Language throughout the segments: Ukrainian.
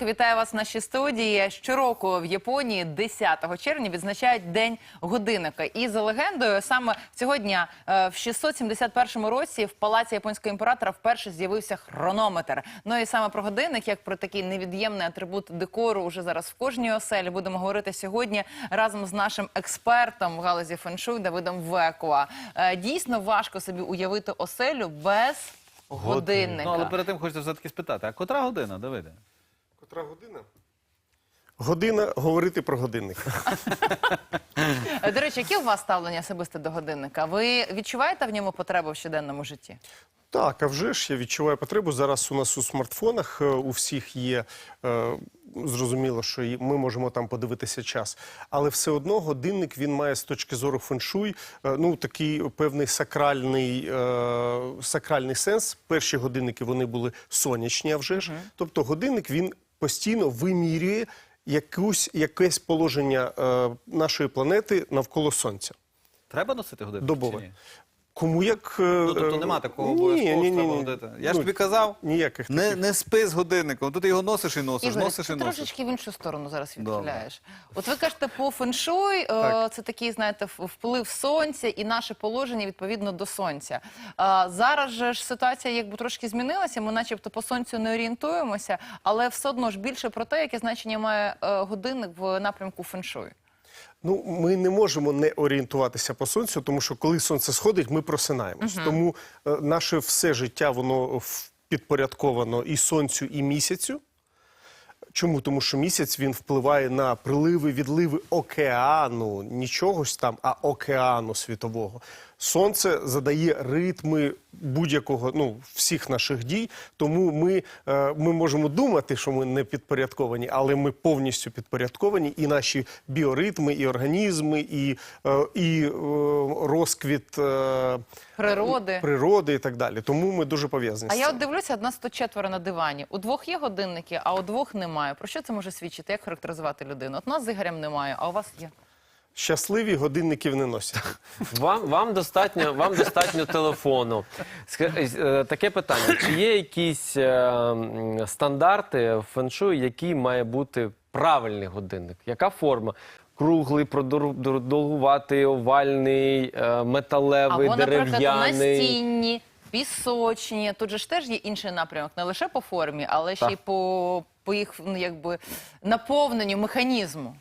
Ранку, вітаю вас в нашій студії. Щороку в Японії 10 червня відзначають День годинника. І за легендою, саме цього дня е, в 671 році в палаці японського імператора вперше з'явився хронометр. Ну і саме про годинник, як про такий невід'ємний атрибут декору, уже зараз в кожній оселі будемо говорити сьогодні разом з нашим експертом в галузі феншуй Давидом Векуа. Е, Дійсно важко собі уявити оселю без годинника. Ну, але перед тим хочеться все-таки спитати, а котра година, Давиде? Котра година? Година говорити про годинник. Е, До речі, яке у вас ставлення особисте до годинника? Ви відчуваєте в ньому потребу в щоденному житті? Так, а вже ж я відчуваю потребу. Зараз у нас у смартфонах е, у всіх є. е, Зрозуміло, що і ми можемо там подивитися час, але все одно годинник він має з точки зору феншуй е, ну такий певний сакральний, е, сакральний сенс. Перші годинники вони були сонячні, а вже ж. Тобто годинник він постійно вимірює якусь якесь положення е, нашої планети навколо сонця. Треба носити годинник? Добове. чи ні? Кому як е, Ну, тобто е, нема такого ні, обов'язково ні, ні, ні. ходити. Я ж Ну, тобі казав, ніяких не, не спи з годинником. Тут ти його носиш і носиш, Ігор, носиш і ти носиш. трошечки в іншу сторону зараз Добре. відхиляєш. От ви кажете, по феншуй, е, Так. це такий, знаєте, вплив сонця і наше положення відповідно до сонця. А, зараз же ж ситуація якби трошки змінилася, ми начебто по сонцю не орієнтуємося, але все одно ж більше про те, яке значення має годинник в напрямку феншуй. Ну, ми не можемо не орієнтуватися по сонцю, тому що коли сонце сходить, ми просинаємось. Тому е, наше все життя воно підпорядковано і сонцю, і місяцю. Чому? Тому що місяць він впливає на приливи, відливи океану, нічогось там, а океану світового. Сонце задає ритми будь-якого, ну, всіх наших дій. Тому ми, е, ми можемо думати, що ми не підпорядковані, але ми повністю підпорядковані. І наші біоритми, і організми, і, е, і е, розквіт Природи. природи і так далі. Тому ми дуже пов'язані А з я цим. от дивлюся, одна 104 на дивані. У двох є годинники, а у двох немає. Про що це може свідчити? Як характеризувати людину? От нас з Ігорем немає, а у вас є. Щасливі годинників не носять. Вам, вам достатньо, вам достатньо телефону. Е, Таке питання: чи є якісь е, стандарти в феншуй, який має бути правильний годинник? Яка форма? Круглий, продовгуватий, овальний, е, металевий, Або, наприклад, дерев'яний. настінні, пісочні. Тут же ж теж є інший напрямок, не лише по формі, але ще й по, по їх ну, якби, наповненню механізму.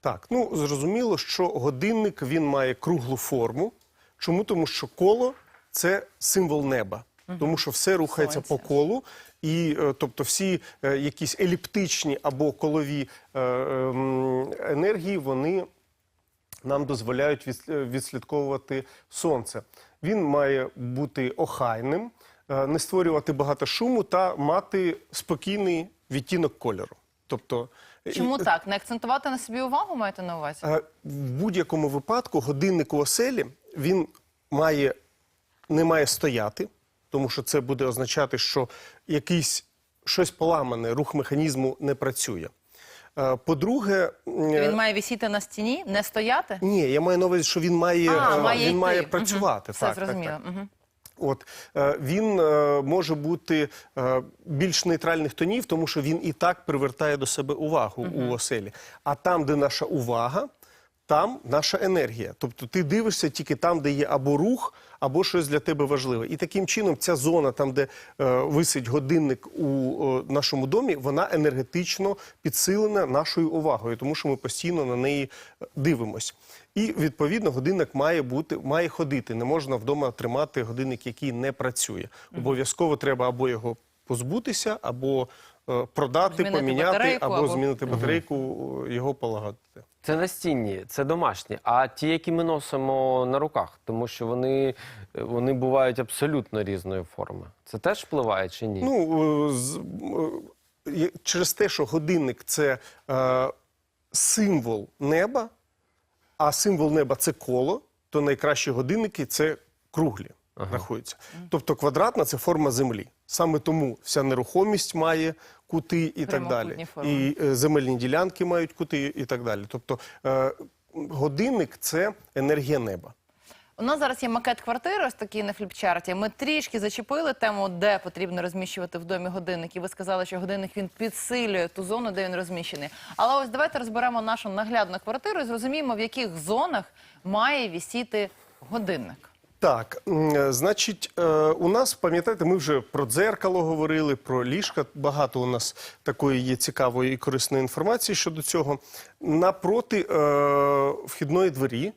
Так, ну зрозуміло, що годинник він має круглу форму. Чому? Тому що коло це символ неба. Тому що все рухається по колу, і е, тобто всі е, якісь еліптичні або колові е, ем, енергії вони нам дозволяють відс- е, відслідковувати сонце. Він має бути охайним, е, не створювати багато шуму та мати спокійний відтінок кольору. Тобто е, Чому так? Не акцентувати на собі увагу маєте на увазі? Е, В будь-якому випадку годинник у оселі він має, не має стояти, тому що це буде означати, що якийсь щось поламане, рух механізму не працює. Е, По-друге, е, Він має висіти на стіні, не стояти? ні, я маю на увазі, що він має, А, е, має він має працювати. Все так, так, зрозуміло. так. Мгм. От е, він е, може бути е, більш нейтральних тонів, тому що він і так привертає до себе увагу у оселі. А там, де наша увага, там наша енергія. Тобто ти дивишся тільки там, де є або рух, або щось для тебе важливе. І таким чином ця зона, там, де е, висить годинник у е, нашому домі, вона енергетично підсилена нашою увагою, тому що ми постійно на неї е, дивимось. І відповідно годинник має бути, має ходити. Не можна вдома тримати годинник, який не працює. Обов'язково треба або його позбутися, або е, продати, Змінити поміняти, батарейку, або, або- змінити батарейку, е, його полагодити. Це настінні, це домашні. А ті, які ми носимо на руках, тому що вони, вони бувають абсолютно різної форми. Це теж впливає чи ні? Ну, е, з- е, через те, що годинник це е, символ неба, а символ неба це коло, то найкращі годинники це круглі. рахується. Тобто квадратна це форма землі. Саме тому вся нерухомість має кути і так далі. І е, земельні ділянки мають кути і так далі. Тобто е, годинник це енергія неба. У нас зараз є макет квартири, ось такий на фліпчарті. Ми трішки зачепили тему, де потрібно розміщувати в домі годинник. І ви сказали, що годинник він підсилює ту зону, де він розміщений. Але ось давайте розберемо нашу наглядну квартиру і зрозуміємо, в яких зонах має вісіти годинник. Так, е, значить, е, у нас, пам'ятаєте, ми вже про дзеркало говорили, про ліжка. Багато у нас такої є цікавої і корисної інформації щодо цього. Напроти е, вхідної двері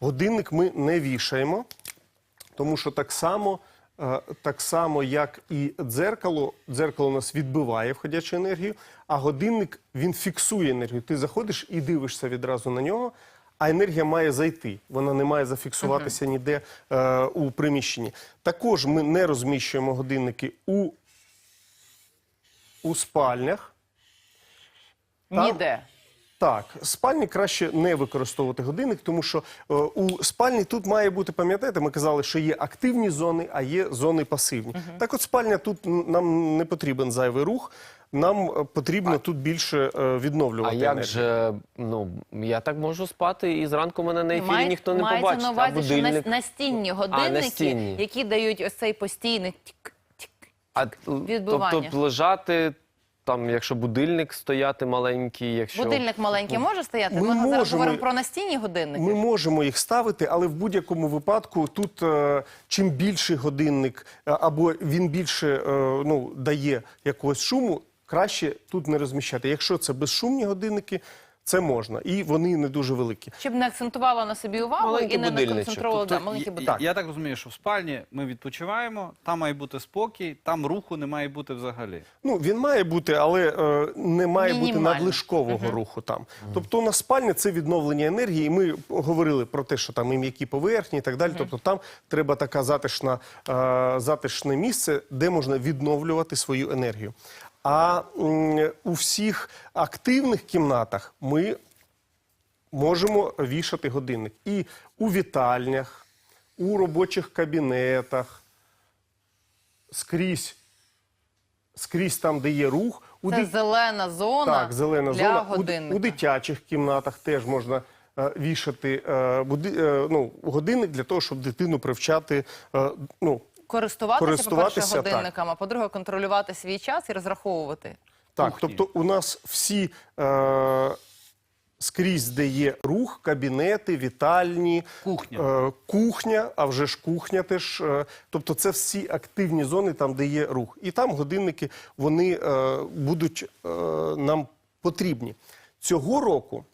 годинник ми не вішаємо, тому що так само, так само, як і дзеркало, дзеркало у нас відбиває входячу енергію, а годинник він фіксує енергію. Ти заходиш і дивишся відразу на нього. А енергія має зайти, вона не має зафіксуватися ніде е, у приміщенні. Також ми не розміщуємо годинники у, у спальнях. Там- Ніде. Так, в спальні краще не використовувати годинник, тому що е, у спальні тут має бути, пам'ятаєте, ми казали, що є активні зони, а є зони пасивні. Так от спальня тут нам не потрібен зайвий рух, нам е, потрібно тут більше е, А відновлювати як енергію. же, ну, я так можу спати, і зранку мене на ефірі Має- ніхто не мається побачить. на увазі, що на- настінні годинники, настінні. які дають ось цей постійний тік, тік. А, відбивання. Тобто лежати, там, якщо будильник стояти маленький, якщо... Будильник маленький може стояти? Ми Ми, зараз говоримо про настінні годинники. Ми можемо їх ставити, але в будь-якому випадку тут е, чим більший годинник або він більше е, ну, дає якогось шуму, краще тут не розміщати. Якщо це безшумні годинники, це можна. І вони не дуже великі. Щоб не акцентувала на собі увагу Маленький і не, будильничок. концентрувала Тобто, да, маленький я- будильник. я, так розумію, що в спальні ми відпочиваємо, там має бути спокій, там руху не має бути взагалі. Ну, він має бути, але е, не має бути Мінімально. надлишкового руху там. Тобто у нас спальня це відновлення енергії. І ми говорили про те, що там і м'які поверхні і так далі. Тобто там треба така затишна, е, затишне місце, де можна відновлювати свою енергію. А у всіх активних кімнатах ми можемо вішати годинник. І у вітальнях, у робочих кабінетах, скрізь, скрізь там, де є рух. У Це дит- зелена зона так, зелена для зона. У, у дитячих кімнатах теж можна е, вішати е, буди, е, ну, годинник для того, щоб дитину привчати. Е, ну, Користуватися, по-перше, Користуватися, годинниками, а по-друге, контролювати свій час і розраховувати. так, Кухні. тобто у нас всі е, скрізь, де є рух, кабінети, вітальні, Кухня. Е, кухня, а вже ж кухня теж. Е, тобто це всі активні зони, там, де є рух. І там годинники вони е, будуть е, нам потрібні. Цього року.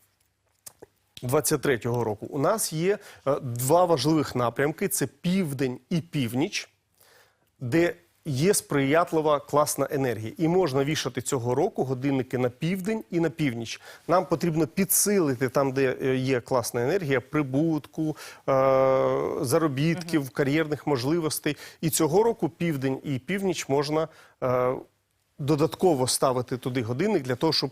23-го року у нас є е, два важливих напрямки: це південь і північ, де є сприятлива класна енергія. І можна вішати цього року годинники на південь і на північ. Нам потрібно підсилити там, де е, є класна енергія, прибутку, е, заробітків, кар'єрних можливостей. І цього року південь і північ можна е, додатково ставити туди годинник для того, щоб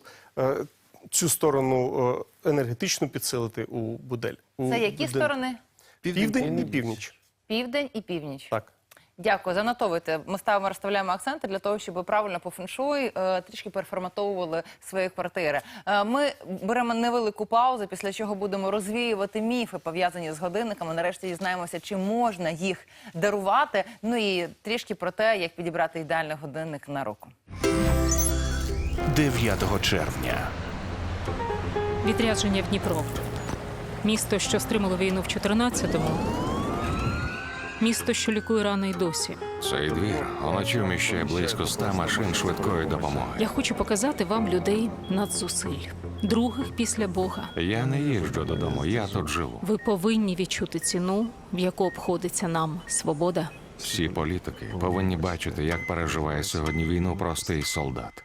цю сторону енергетично підсилити у будель. у Це які будинку. сторони? Південь і північ. Південь і північ. Так. Дякую, занотовуйте. Ми ставимо, розставляємо акценти для того, щоб ви правильно по феншуй е, трішки переформатовували свої квартири. Е, ми беремо невелику паузу, після чого будемо розвіювати міфи, пов'язані з годинниками. Нарешті дізнаємося, чи можна їх дарувати. Ну і трішки про те, як підібрати ідеальний годинник на руку. 9 червня. Відрядження в Дніпро. Місто, що стримало війну в 14-му. Місто, що лікує рани й досі. Цей двір уночі вміщає близько ста машин швидкої допомоги. Я хочу показати вам людей надзусиль, других після Бога. Я не їжджу додому, я тут живу. Ви повинні відчути ціну, в яку обходиться нам свобода. Всі політики повинні бачити, як переживає сьогодні війну простий солдат.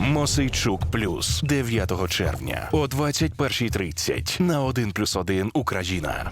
Мосейчук плюс 9 червня о 21.30 на 1+,1 Україна.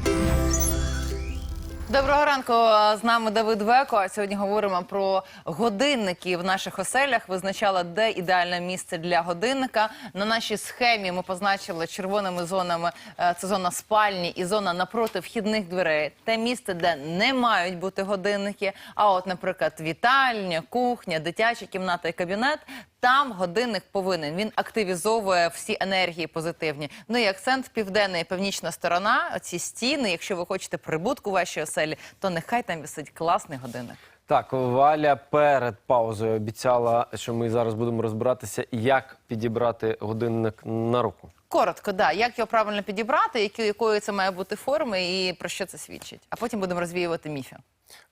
Доброго ранку. З нами Давид Веко. А Сьогодні говоримо про годинники в наших оселях. Визначала, де ідеальне місце для годинника. На нашій схемі ми позначили червоними зонами. е, Це зона спальні і зона напроти вхідних дверей. Те місце, де не мають бути годинники. А от, наприклад, вітальня, кухня, дитяча кімната і кабінет. Там годинник повинен. Він активізовує всі енергії позитивні. Ну і акцент південна і північна сторона. Оці стіни. Якщо ви хочете прибутку в вашій оселі, то нехай там висить класний годинник. Так, Валя перед паузою обіцяла, що ми зараз будемо розбиратися, як підібрати годинник на руку. Коротко, да, як його правильно підібрати, які, якої це має бути форми і про що це свідчить. А потім будемо розвіювати міфи.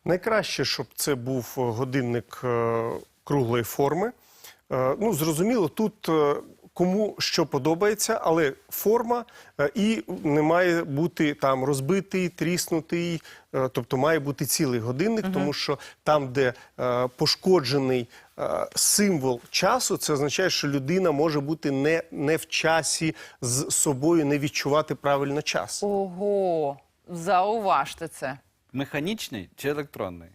Найкраще, щоб це був е, годинник е, круглої форми. Е, Ну, зрозуміло, тут е, кому що подобається, але форма е, і не має бути там розбитий, тріснутий, тобто має бути цілий годинник, тому що там, де пошкоджений символ часу, це означає, що людина може бути не, не в часі з собою, не відчувати правильно час. Ого, зауважте це. Механічний чи електронний?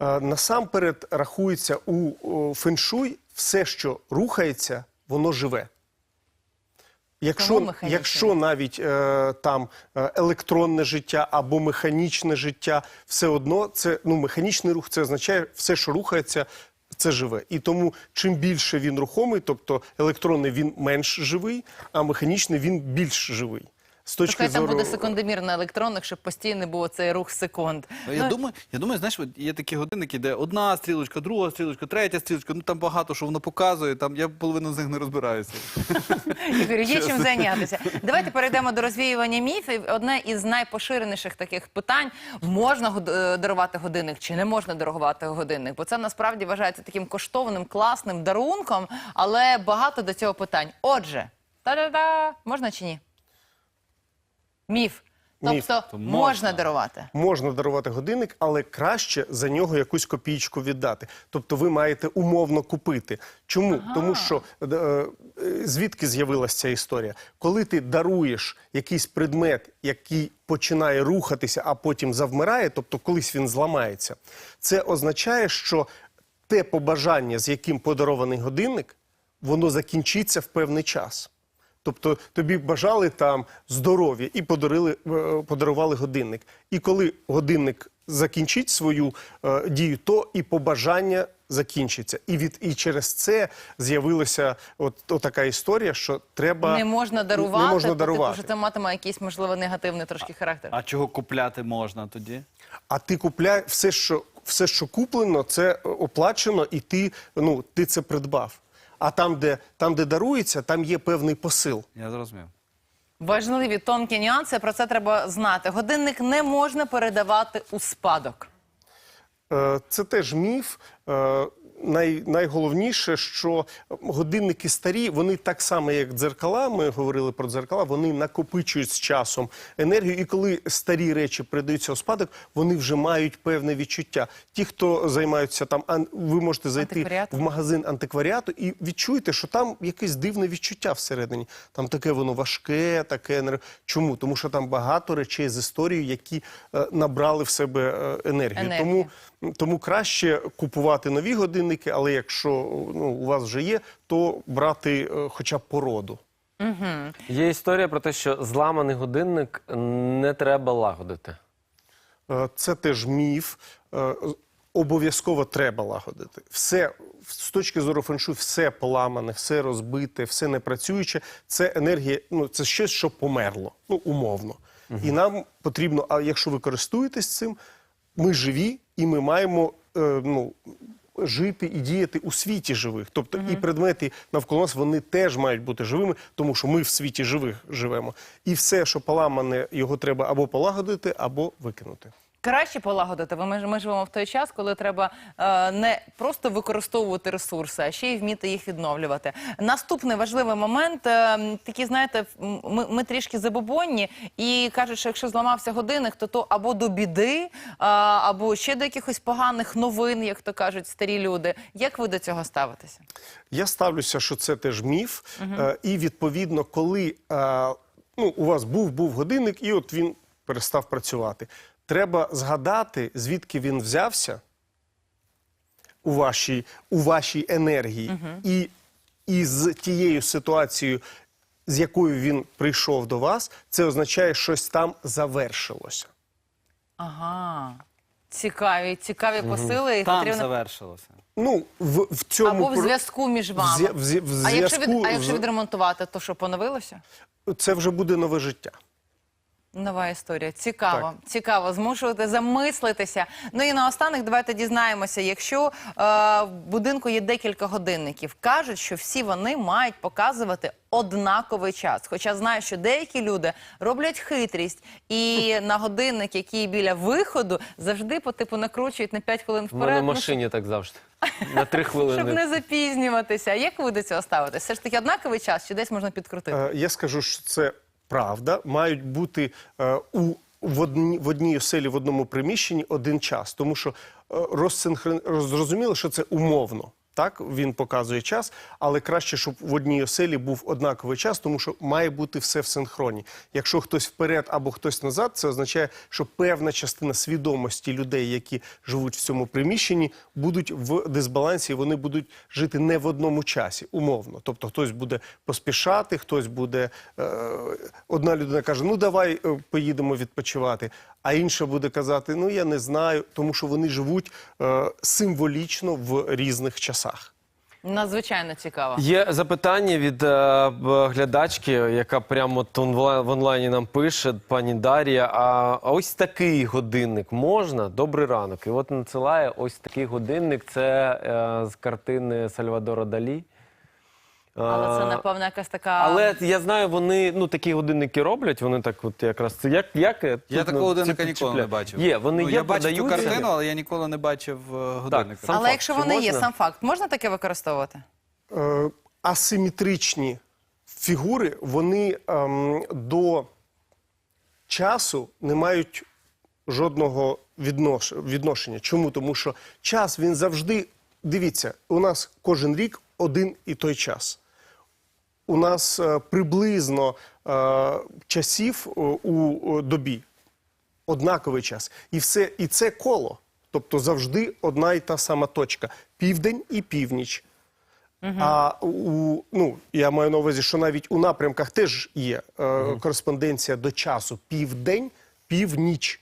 Насамперед рахується у феншуй все, що рухається, воно живе. Якщо, якщо навіть е, там е, електронне життя або механічне життя, все одно це ну, механічний рух, це означає все, що рухається, це живе. І тому чим більше він рухомий, тобто електронний він менш живий, а механічний він більш живий. З То точки хай там буде секундомір на електронних, щоб постійно був цей рух секунд. Ну, Я думаю, я думаю, знаєш, от є такі годинники, де одна стрілочка, друга стрілочка, третя стрілочка. Ну там багато що воно показує. Там я половину з них не розбираюся. Ігор, є чим зайнятися. Давайте перейдемо до розвіювання міфів. Одне із найпоширеніших таких питань: можна е, дарувати годинник чи не можна дарувати годинник? Бо це насправді вважається таким коштовним, класним дарунком, але багато до цього питань. Отже, та-да-да, можна чи ні? Міф. Міф. Тобто можна. можна. дарувати. Можна дарувати годинник, але краще за нього якусь копійку віддати. Тобто ви маєте умовно купити. Чому? Тому що е, звідки з'явилася ця історія? Коли ти даруєш якийсь предмет, який починає рухатися, а потім завмирає, тобто колись він зламається, це означає, що те побажання, з яким подарований годинник, воно закінчиться в певний час. Тобто тобі бажали там здоров'я і подарили, е, подарували годинник. І коли годинник закінчить свою е, дію, то і побажання закінчиться. І від і через це з'явилася от, от така історія, що треба Не можна дарувати, не можна дарувати. Типу, що це матиме якийсь можливо негативний трошки характер. А чого купляти можна тоді? А ти купляй все, що все, що куплено, це оплачено, і ти, ну, ти це придбав. А там, де там, де дарується, там є певний посил. Я зрозумів. Важливі тонкі нюанси. Про це треба знати. Годинник не можна передавати у спадок. Е, Це теж міф. Най, найголовніше, що годинники старі, вони так само, як дзеркала, ми говорили про дзеркала, вони накопичують з часом енергію. І коли старі речі передаються у спадок, вони вже мають певне відчуття. Ті, хто займаються там, ви можете зайти в магазин антикваріату і відчуєте, що там якесь дивне відчуття всередині. Там таке воно важке, таке Чому? Тому що там багато речей з історією, які е, набрали в себе е, енергію. Енергію. Тому, тому краще купувати нові годинники, але якщо ну, у вас вже є, то брати е, хоча б породу. Є історія про те, що зламаний годинник не треба лагодити. Е, Це теж міф. Е, Обов'язково треба лагодити. Все з точки зору феншу, все поламане, все розбите, все непрацююче. Це енергія, ну це щось, що померло, ну умовно. І нам потрібно, а якщо ви користуєтесь цим, ми живі і ми маємо е, ну, жити і діяти у світі живих. Тобто і предмети навколо нас вони теж мають бути живими, тому що ми в світі живих живемо. І все, що поламане, його треба або полагодити, або викинути. Краще полагодити. Ми, ми живемо в той час, коли треба е, не просто використовувати ресурси, а ще й вміти їх відновлювати. Наступний важливий момент. Е, такі, знаєте, ми, ми трішки забобонні і кажуть, що якщо зламався годинник, то то або до біди, а, або ще до якихось поганих новин, як то кажуть старі люди. Як ви до цього ставитеся? Я ставлюся, що це теж міф. Е, і відповідно, коли е, ну, у вас був був годинник, і от він перестав працювати. Треба згадати, звідки він взявся у вашій, у вашій енергії, і, і з тією ситуацією, з якою він прийшов до вас, це означає, що щось там завершилося. Ага. Цікаві, цікаві посили. і Там потрібно- завершилося. Ну, в, в цьому Або в зв'язку між вами. зя- в зя- в а, якщо від, а якщо відремонтувати, то що поновилося? це вже буде нове життя. Нова історія. Цікаво, цікаво. Змушувати замислитися. Ну і наостанок давайте дізнаємося, якщо е, в будинку є декілька годинників, кажуть, що всі вони мають показувати однаковий час. Хоча знаю, що деякі люди роблять хитрість, і на годинник, який біля виходу, завжди по типу накручують на 5 хвилин вперед. в ну, машині так завжди. На три хвилини. щоб не запізнюватися. Як ви до цього ставитесь? Все ж таки однаковий час, чи десь можна підкрутити? Е, Я скажу, що це правда. Мають бути е, у в одній, в одній оселі, в одному приміщенні один час, тому що е, розсинхрон... зрозуміло, що це умовно. Так, він показує час, але краще, щоб в одній оселі був однаковий час, тому що має бути все в синхроні. Якщо хтось вперед або хтось назад, це означає, що певна частина свідомості людей, які живуть в цьому приміщенні, будуть в дисбалансі, вони будуть жити не в одному часі, умовно. Тобто хтось буде поспішати, хтось буде е, одна людина каже: Ну давай е, поїдемо відпочивати. А інша буде казати: Ну я не знаю, тому що вони живуть е, символічно в різних часах. Надзвичайно цікаво. Є запитання від е, глядачки, яка прямо в онлайні нам пише, пані Дар'я. А ось такий годинник можна? Добрий ранок. І от надсилає ось такий годинник. Це е, з картини Сальвадора Далі. Але це Е, напевно якась така. Але я знаю, вони ну такі годинники роблять. Вони так, от якраз це як як Я ну, такого годинника ніколи не бачив. Є, вони ну, є, я бачив цю картину, але я ніколи не бачив е, годинника. сам Але факт, якщо вони є, сам факт, можна таке використовувати? Е, асиметричні фігури, вони ем, до часу не мають жодного віднош... відношення. Чому? Тому що час він завжди. Дивіться, у нас кожен рік один і той час. У нас е, приблизно е, часів е, у добі однаковий час. І все, і це коло. Тобто завжди одна і та сама точка: південь і північ. А у ну я маю на увазі, що навіть у напрямках теж є е, кореспонденція до часу південь, північ.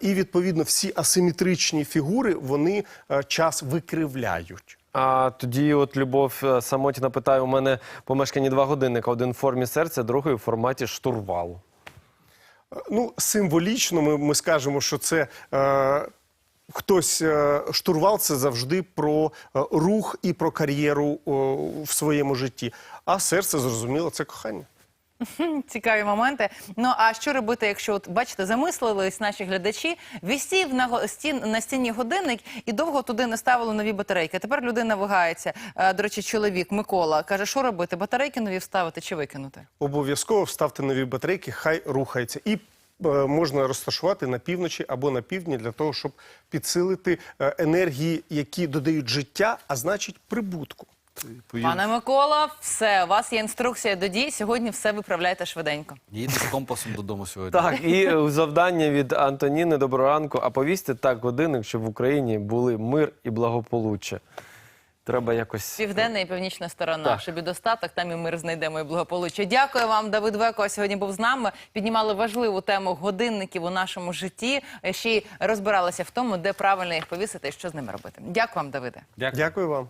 І відповідно всі асиметричні фігури вони час викривляють. А тоді, от Любов е, Самотіна питає: у мене помешкані два годинника: один в формі серця, другий у форматі штурвалу. Ну, символічно ми, ми скажемо, що це е, хтось е, штурвал це завжди про е, рух і про кар'єру в своєму житті. А серце зрозуміло, це кохання. Цікаві моменти. Ну а що робити, якщо от бачите, замислились наші глядачі, висів на го- стін на стіні годинник і довго туди не ставили нові батарейки. Тепер людина вагається. До речі, чоловік Микола каже, що робити? Батарейки нові вставити чи викинути? Обов'язково вставте нові батарейки, хай рухається. І е, можна розташувати на півночі або на півдні для того, щоб підсилити е, енергії, які додають життя, а значить прибутку. Пане Микола, все у вас є інструкція до дій. Сьогодні все виправляйте швиденько. Їдьте з компасом додому сьогодні. Так, і завдання від Антоніни Доброго ранку. А повісьте так годинник, щоб в Україні були мир і благополуччя. Треба якось. Південна і північна сторона. Так. Щоб і достаток, там і мир знайдемо і благополуччя. Дякую вам, Давид Веко. Сьогодні був з нами. Піднімали важливу тему годинників у нашому житті. Ще й розбиралися в тому, де правильно їх повісити і що з ними робити. Дякую вам, Давиде. Дякую вам.